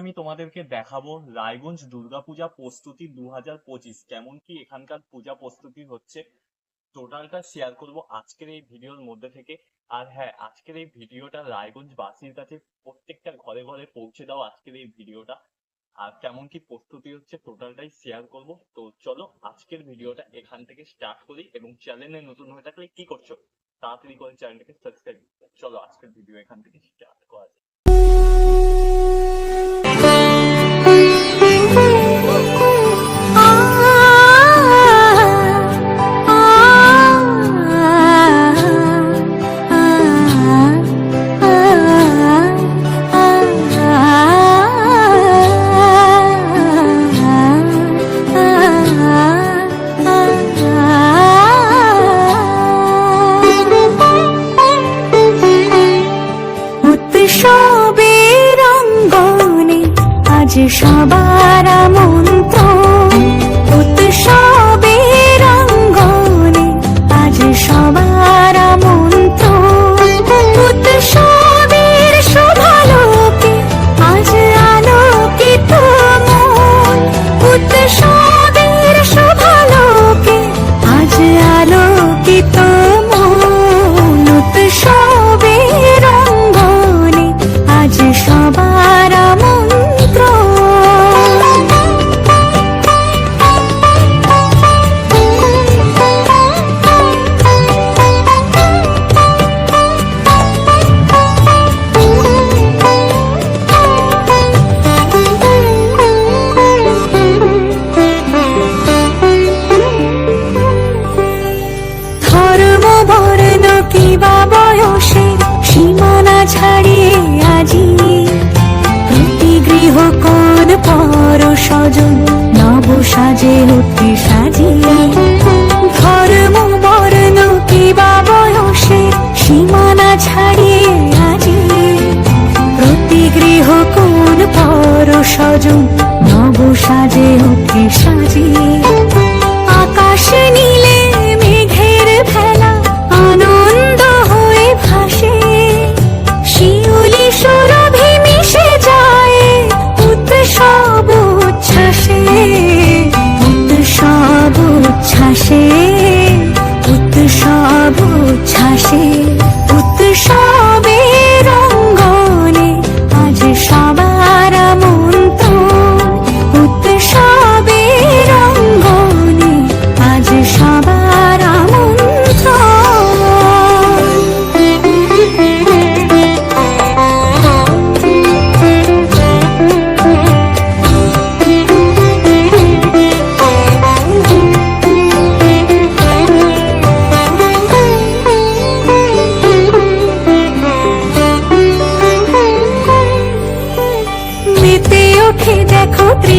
আমি তোমাদেরকে দেখাবো রায়গঞ্জ দুর্গাপূজা প্রস্তুতি দু হাজার পঁচিশ। কেমন কি এখানকার পূজা প্রস্তুতি হচ্ছে? টোটালটা শেয়ার করব আজকের এই ভিডিওর মধ্যে থেকে। আর হ্যাঁ আজকের এই ভিডিওটা রায়গঞ্জ বাসীর কাছে প্রত্যেকটা ঘরে ঘরে পৌঁছে দাও আজকের এই ভিডিওটা। আর কেমন কি প্রস্তুতি হচ্ছে টোটালটাই শেয়ার করব। তো চলো আজকের ভিডিওটা এখান থেকে স্টার্ট করি এবং চ্যানেলে নতুন হয়ে থাকলে কি করছ, তাড়াতাড়ি করে চ্যানেলটাকে সাবস্ক্রাইব চলো আজকের ভিডিও এখান থেকে স্টার্ট করা আজ সবার স্বজন নব সাজে ওকে সাজিয়ে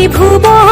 瀑布。